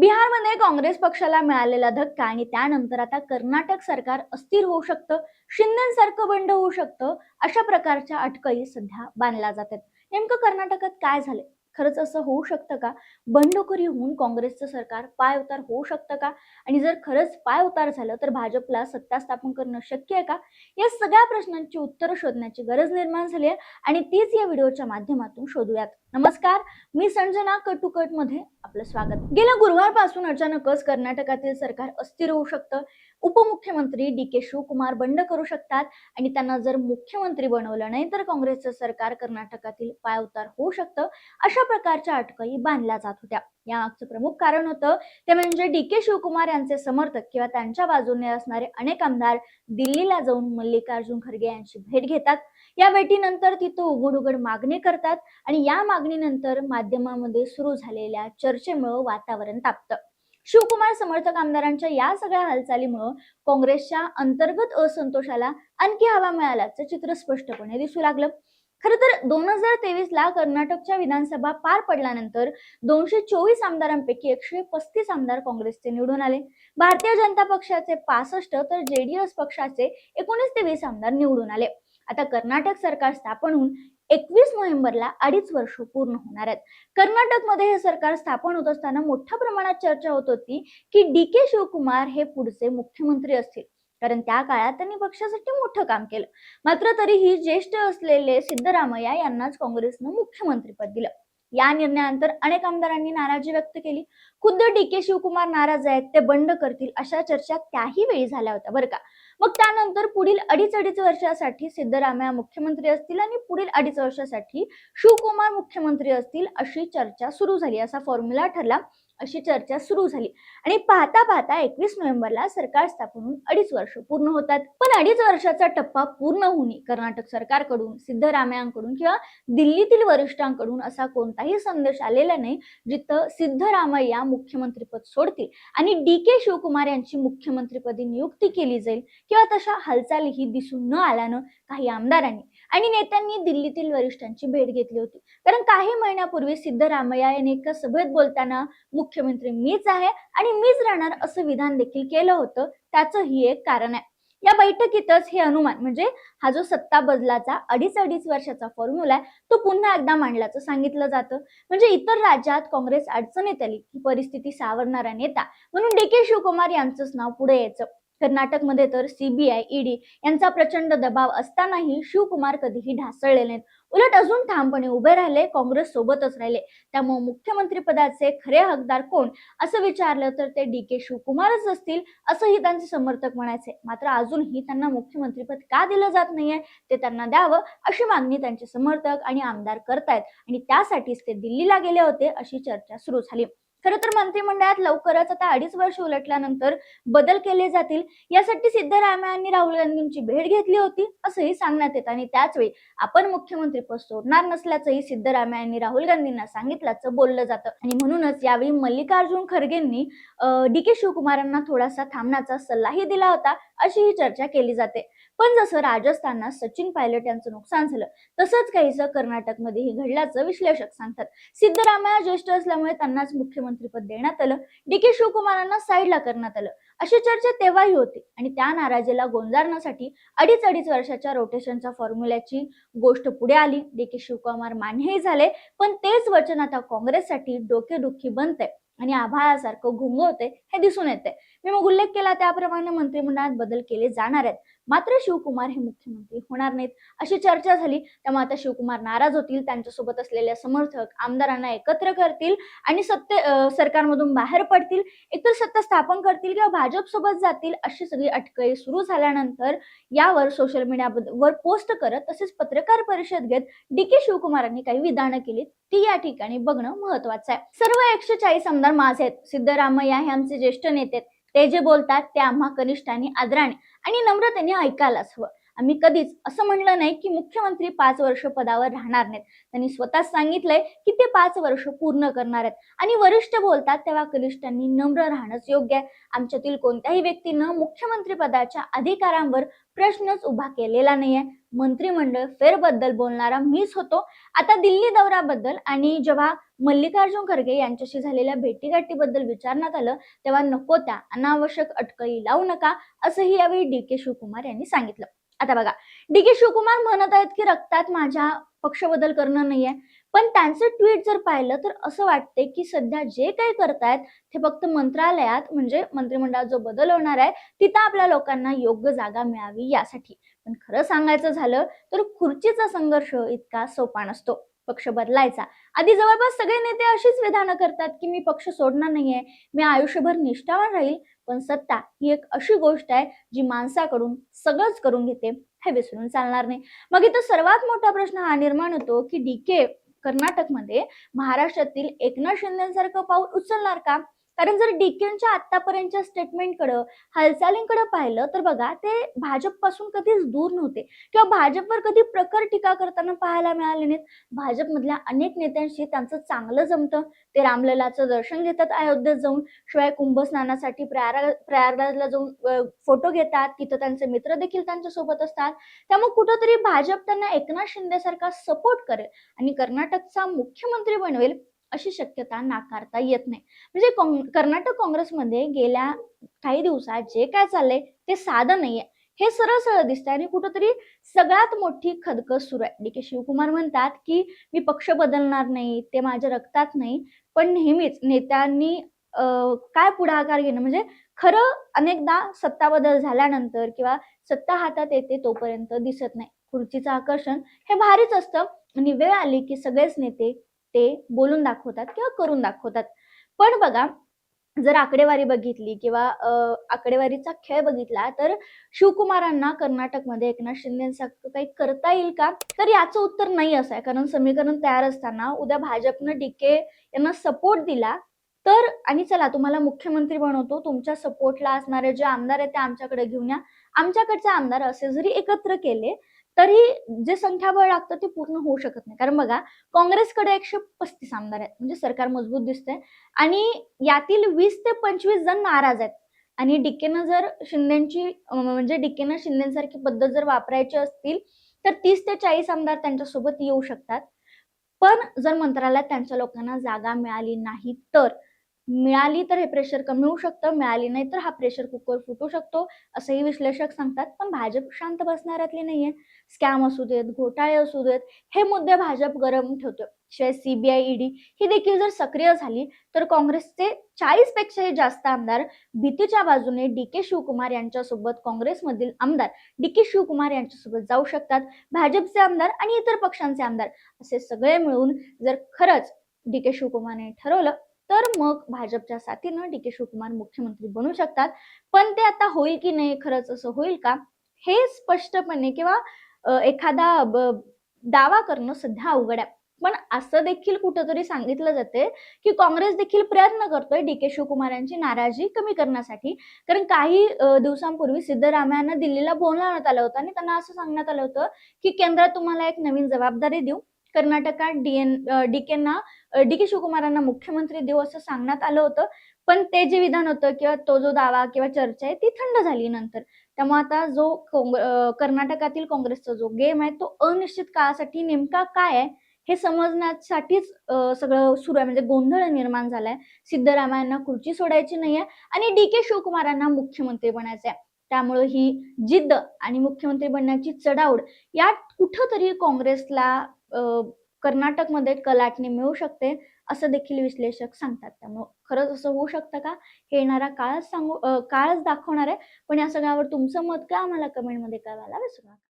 बिहारमध्ये काँग्रेस पक्षाला मिळालेला धक्का आणि त्यानंतर आता कर्नाटक सरकार अस्थिर होऊ शकतं शिंदेसारखं बंड होऊ शकतं अशा प्रकारच्या अटकळी सध्या बांधल्या जातात. नेमकं कर्नाटकात काय झालंय? खरंच असं होऊ शकतं का? बंडखोरी होऊन काँग्रेसचं सरकार पाय उतार होऊ शकतं का? आणि जर खरंच पाय उतार झालं तर भाजपला सत्ता स्थापन करणं शक्य आहे का? या सगळ्या प्रश्नांची उत्तरं शोधण्याची गरज निर्माण झाली आहे आणि तीच या व्हिडिओच्या माध्यमातून शोधूयात. नमस्कार मी संजना कटुकटमध्ये आपलं स्वागत. गेल्या गुरुवारपासून अचानकच कर्नाटकातील सरकार अस्थिर होऊ शकतं? उपमुख्यमंत्री डी के शिवकुमार बंड करू शकतात आणि त्यांना जर मुख्यमंत्री बनवलं नाही तर काँग्रेसचं सरकार कर्नाटकातील पायउतार होऊ शकतं? अशा प्रकारच्या अटकळी बांधल्या जात होत्या. यामागचं प्रमुख कारण होतं. ते म्हणजे डी के शिवकुमार यांचे समर्थक किंवा त्यांच्या बाजूने असणारे अनेक आमदार दिल्लीला जाऊन मल्लिकार्जुन खरगे यांची भेट घेतात. या भेटीनंतर तिथं उघड उघड मागणी करतात आणि या मागणीनंतर माध्यमामध्ये सुरू झालेल्या चर्चेमुळं वातावरण तापतं. शिवकुमार समर्थक आमदारांच्या या सगळ्या हालचालीमुळं काँग्रेसच्या अंतर्गत असंतोषाला आणखी हवा मिळाल्याचं चित्र स्पष्टपणे दिसू लागलं. खरं तर दोन हजार तेवीस ला कर्नाटकच्या विधानसभा पार पडल्यानंतर दोनशे चोवीस आमदारांपैकी एकशे पस्तीस आमदार काँग्रेसचे निवडून आले. भारतीय जनता पक्षाचे पासष्ट तर जेडीएस पक्षाचे एकोणीस ते वीस आमदार निवडून आले. आता कर्नाटक सरकार स्थापन होऊन एकवीस नोव्हेंबरला अडीच वर्ष पूर्ण होणार आहेत. कर्नाटकमध्ये हे सरकार स्थापन होत असताना मोठ्या प्रमाणात चर्चा होत होती की डी के शिवकुमार हे पुढचे मुख्यमंत्री असतील. कारण त्या काळात त्यांनी पक्षासाठी मोठं काम केलं. मात्र तरीही ज्येष्ठ असलेले सिद्धरामय्या यांनाच काँग्रेसनं मुख्यमंत्रीपद दिलं. या निर्णयानंतर अनेक आमदारांनी नाराजी व्यक्त केली. खुद्द डी के शिवकुमार नाराज आहेत ते बंड करतील अशा चर्चा त्याही वेळी झाल्या होत्या बरं का. मग त्यानंतर पुढील अडीच अडीच वर्षासाठी सिद्धरामय्या मुख्यमंत्री असतील आणि पुढील अडीच वर्षासाठी शिवकुमार मुख्यमंत्री असतील अशी चर्चा सुरू झाली. असा फॉर्म्युला ठरला. अशी चर्चा सुरू झाली. आणि पाहता पाहता एकवीस नोव्हेंबरला सरकार स्थापन होऊन अडीच वर्ष पूर्ण होतात. पण अडीच वर्षाचा टप्पा पूर्ण होऊन कर्नाटक सरकारकडून सिद्धरामयांकडून किंवा दिल्लीतील वरिष्ठांकडून असा कोणताही संदेश आलेला नाही जिथं सिद्धरामय्या मुख्यमंत्रीपद सोडतील आणि डी के शिवकुमार यांची मुख्यमंत्रीपदी नियुक्ती केली जाईल किंवा तशा हालचालीही दिसून न आल्यानं काही आमदारांनी आणि नेत्यांनी दिल्लीतील वरिष्ठांची भेट घेतली होती. कारण काही महिन्यापूर्वी सिद्धरामय्या यांनी एका सभेत बोलताना मुख्यमंत्री मीच आहे आणि मीच राहणार असं विधान देखील केलं होतं त्याचं ही एक कारण आहे. या बैठकीतच हे अनुमान म्हणजे हा जो सत्ता बदलाचा अडीच अडीच वर्षाचा फॉर्म्युला आहे तो पुन्हा एकदा मांडल्याचं सांगितलं जातं. म्हणजे इतर राज्यात काँग्रेस अडचणीत आली ही परिस्थिती सावरणारा नेता म्हणून डी के शिवकुमार यांचंच नाव पुढे यायचं. कर्नाटकमध्ये तर सीबीआय ईडी यांचा प्रचंड दबाव असतानाही शिवकुमार कधीही ढासळले नाहीत. उलट अजून ठामपणे उभे राहिले काँग्रेस सोबतच राहिले. त्यामुळे मुख्यमंत्री पदाचे खरे हकदार कोण असं विचारलं तर ते डी के शिवकुमारच असतील असंही त्यांचे समर्थक म्हणायचे. मात्र अजूनही त्यांना मुख्यमंत्रीपद का दिलं जात नाहीये ते त्यांना द्यावं अशी मागणी त्यांचे समर्थक आणि आमदार करतायत. आणि त्यासाठीच ते दिल्लीला गेले होते अशी चर्चा सुरू झाली. खरं तर मंत्रिमंडळात लवकरच आता अडीच वर्ष उलटल्यानंतर बदल केले जातील यासाठी सिद्धरामय्यांनी राहुल गांधींची भेट घेतली होती असंही सांगण्यात येतं. आणि त्याचवेळी आपण मुख्यमंत्री पद सोडणार नसल्याचंही सिद्धरामय्यांनी राहुल गांधींना सांगितल्याचं बोललं जातं. आणि म्हणूनच यावेळी मल्लिकार्जुन खरगेंनी डी के शिवकुमारांना थोडासा थांबण्याचा सल्लाही दिला होता अशी ही चर्चा केली जाते. पण जसं राजस्थानला सचिन पायलट यांचं नुकसान झालं तसंच काहीसं कर्नाटकमध्येही घडल्याचं विश्लेषक सांगतात. सिद्धरामय्या ज्येष्ठ असल्यामुळे त्यांनाच मुख्यमंत्रीपद देण्यात आलं डी के शिवकुमारांना साईडला करण्यात आलं. अशी चर्चा तेव्हाही होती आणि त्या नाराजीला गोंजारण्यासाठी अडीच अडीच वर्षाच्या रोटेशनच्या फॉर्म्युल्याची गोष्ट पुढे आली. डी के शिवकुमार मान्यही झाले पण तेच वचन आता काँग्रेससाठी डोकेदुखी बनते आणि आभाळासारखं घुंगवते हे दिसून येते मी मग उल्लेख केला त्याप्रमाणे मंत्रिमंडळात बदल केले जाणार आहेत. मात्र शिवकुमार हे मुख्यमंत्री होणार नाहीत. अशी चर्चा झाली त्यामुळे आता शिवकुमार नाराज होतील त्यांच्यासोबत असलेल्या समर्थक आमदारांना एकत्र करतील आणि सत्ते सरकारमधून बाहेर पडतील एकतर सत्ता स्थापन करतील किंवा भाजप सोबत जातील अशी सगळी अटकळी सुरू झाल्यानंतर यावर सोशल मीडियावर पोस्ट करत तसेच पत्रकार परिषद घेत डी के शिवकुमारांनी काही विधानं केली ती या ठिकाणी बघणं महत्वाचं आहे. सर्व एकशे चाळीस आमदार माझे आहेत. सिद्धरामय्या हे आमचे ज्येष्ठ नेते आहेत. ते जे बोलतात ते आम्हा कनिष्ठांनी आदराने आणि नम्रतेने ऐकायलाच हवं. आम्ही कधीच असं म्हणलं नाही की मुख्यमंत्री पाच वर्ष पदावर राहणार नाहीत. त्यांनी स्वतःच सांगितलंय की ते पाच वर्ष पूर्ण करणार आहेत. आणि वरिष्ठ बोलतात तेव्हा कनिष्ठांनी नम्र राहणंच योग्य आहे. आमच्यातील कोणत्याही व्यक्तीनं मुख्यमंत्री पदाच्या अधिकारांवर प्रश्नच उभा केलेला नाहीये. मंत्रिमंडळ फेरबद्दल बोलणारा मीच होतो. आता दिल्ली दौऱ्याबद्दल आणि जेव्हा मल्लिकार्जुन खरगे यांच्याशी झालेल्या भेटीगाठीबद्दल विचारण्यात आलं तेव्हा नको त्या अनावश्यक अटकळी लावू नका असंही यावेळी डी के शिवकुमार यांनी सांगितलं. आता बघा डी के शिवकुमार म्हणत आहेत की रक्तात माझ्या पक्ष बदल करणं नाहीये. पण त्यांचं ट्विट जर पाहिलं तर असं वाटते की सध्या जे काही करतायत ते फक्त मंत्रालयात म्हणजे मंत्रिमंडळात जो बदल होणार आहे तिथं आपल्या लोकांना योग्य जागा मिळावी यासाठी. पण खरं सांगायचं झालं तर खुर्चीचा संघर्ष इतका सोपा नसतो. पक्ष बदलायचा. आधी जवळपास सगळे नेते अशीच विधानं करतात की मी पक्ष सोडणार नाहीये मी आयुष्यभर निष्ठावान राहील पण सत्ता ही एक अशी गोष्ट आहे जी माणसाकडून सगळंच करून घेते हे विसरून चालणार नाही. मग इथं सर्वात मोठा प्रश्न हा निर्माण होतो की डीके कर्नाटकमध्ये महाराष्ट्रातील एकनाथ शिंदेसारखं पाऊल उचलणार का? कारण जर डीकेच्या आतापर्यंतच्या स्टेटमेंटकडं हालचालींकडे पाहिलं तर बघा ते भाजपपासून कधीच दूर नव्हते. किंवा भाजपवर कधी प्रखर टीका करताना पाहायला मिळाले नाहीत. भाजपमधल्या अनेक नेत्यांशी त्यांचं चांगलं जमतं. ते रामललाचं दर्शन घेतात अयोध्येत जाऊन. शिवाय कुंभस्नानासाठी प्रयाग प्रयागराजला जाऊन फोटो घेतात. तिथं त्यांचे मित्र देखील त्यांच्यासोबत असतात. त्यामुळे कुठंतरी भाजप त्यांना एकनाथ शिंदेसारखा सपोर्ट करेल. आणि कर्नाटकचा मुख्यमंत्री बनवेल अशी शक्यता नाकारता येत नाही. म्हणजे कर्नाटक काँग्रेसमध्ये गेल्या काही दिवसात जे काय चाललंय ते साधं नाहीये. हे सरळ सरळ दिसतंय आणि कुठंतरी सगळ्यात मोठी खदकस सुरू आहे. डी के शिवकुमार म्हणतात की मी पक्ष बदलणार नाही ते माझ्या रक्तात नाही पण नेहमीच नेत्यांनी काय पुढाकार घेणं म्हणजे खरं अनेकदा सत्ता बदल झाल्यानंतर किंवा सत्ता हातात येते तोपर्यंत दिसत नाही. खुर्चीचं आकर्षण हे भारीच असतं आणि वेळ आली की सगळेच नेते ते बोलून दाखवतात किंवा करून दाखवतात. पण बघा जर आकडेवारी बघितली किंवा आकडेवारीचा खेळ बघितला तर शिवकुमारांना कर्नाटकमध्ये एकनाथ शिंदेसारखं काही करता येईल का? तर याचं उत्तर नाही असं आहे कारण समीकरण तयार असताना उद्या भाजपनं डीके यांना सपोर्ट दिला तर आणि चला तुम्हाला मुख्यमंत्री बनवतो तुमच्या सपोर्टला असणारे जे आमदार आहेत ते आमच्याकडे घेऊन या. आमच्याकडचे आमदार असे जरी एकत्र केले तरी जे संख्याबळ लागतं ते पूर्ण होऊ शकत नाही. कारण बघा काँग्रेसकडे एकशे पस्तीस आमदार आहेत. म्हणजे सरकार मजबूत दिसतंय. आणि यातील वीस ते पंचवीस जण नाराज आहेत. आणि डिकेनं जर शिंदेची म्हणजे डिकेनं शिंदेसारखी पद्धत जर वापरायची असतील तर तीस ते चाळीस आमदार त्यांच्यासोबत येऊ शकतात. पण जर मंत्रालयात त्यांच्या लोकांना जागा मिळाली नाही तर मिळाली तर हे प्रेशर कमी होऊ शकतं मिळाली नाही तर हा प्रेशर कुकर फुटू शकतो असंही विश्लेषक सांगतात. पण भाजप शांत बसणाऱ्यातली नाहीये. स्कॅम असू देत घोटाळे असू देत हे मुद्दे भाजप गरम ठेवतो शिवाय सीबीआय ईडी ही देखील जर सक्रिय झाली तर काँग्रेसचे चाळीस पेक्षाही जास्त आमदार भीतीच्या बाजूने डी के शिवकुमार यांच्यासोबत काँग्रेसमधील आमदार डी के शिवकुमार यांच्यासोबत जाऊ शकतात. भाजपचे आमदार आणि इतर पक्षांचे आमदार असे सगळे मिळून जर खरंच डी के शिवकुमारने ठरवलं तर मग भाजपच्या साथीनं डी के शिवकुमार मुख्यमंत्री बनू शकतात. पण ते आता होईल की नाही खरंच असं होईल का? हे स्पष्टपणे किंवा एखादा ब- दावा करणं सध्या अवघड आहे. पण असं देखील कुठंतरी सांगितलं जाते की काँग्रेस देखील प्रयत्न करतोय डी के शिवकुमारांची नाराजी कमी करण्यासाठी. कारण काही दिवसांपूर्वी सिद्धरामयांना दिल्लीला बोलवण्यात आलं होतं आणि त्यांना असं सांगण्यात आलं होतं की केंद्रात तुम्हाला एक नवीन जबाबदारी देऊ. कर्नाटकात डीएन एन डी के शिवकुमारांना मुख्यमंत्री देऊ असं सांगण्यात आलं होतं. पण ते जे विधान होतं किंवा तो जो दावा किंवा चर्चा आहे ती थंड झाली नंतर. त्यामुळे आता जो कर्नाटकातील काँग्रेसचा जो गेम आहे तो अनिश्चित काळासाठी नेमका काय आहे हे समजण्यासाठीच सगळं सुरू आहे. म्हणजे गोंधळ निर्माण झालाय. सिद्धरामय्यांना खुर्ची सोडायची नाहीये आणि डी के शिवकुमारांना मुख्यमंत्री बनायचं आहे. त्यामुळे ही जिद्द आणि मुख्यमंत्री बनण्याची चढावड यात कुठंतरी काँग्रेसला कर्नाटकमध्ये कलाटणी मिळू शकते असं देखील विश्लेषक सांगतात. त्यामुळं खरंच असं होऊ शकतं का? हे येणारा काळच सांगू काळच दाखवणार आहे. पण या सगळ्यावर तुमचं मत काय आम्हाला कमेंटमध्ये कळवायला विसरू नका.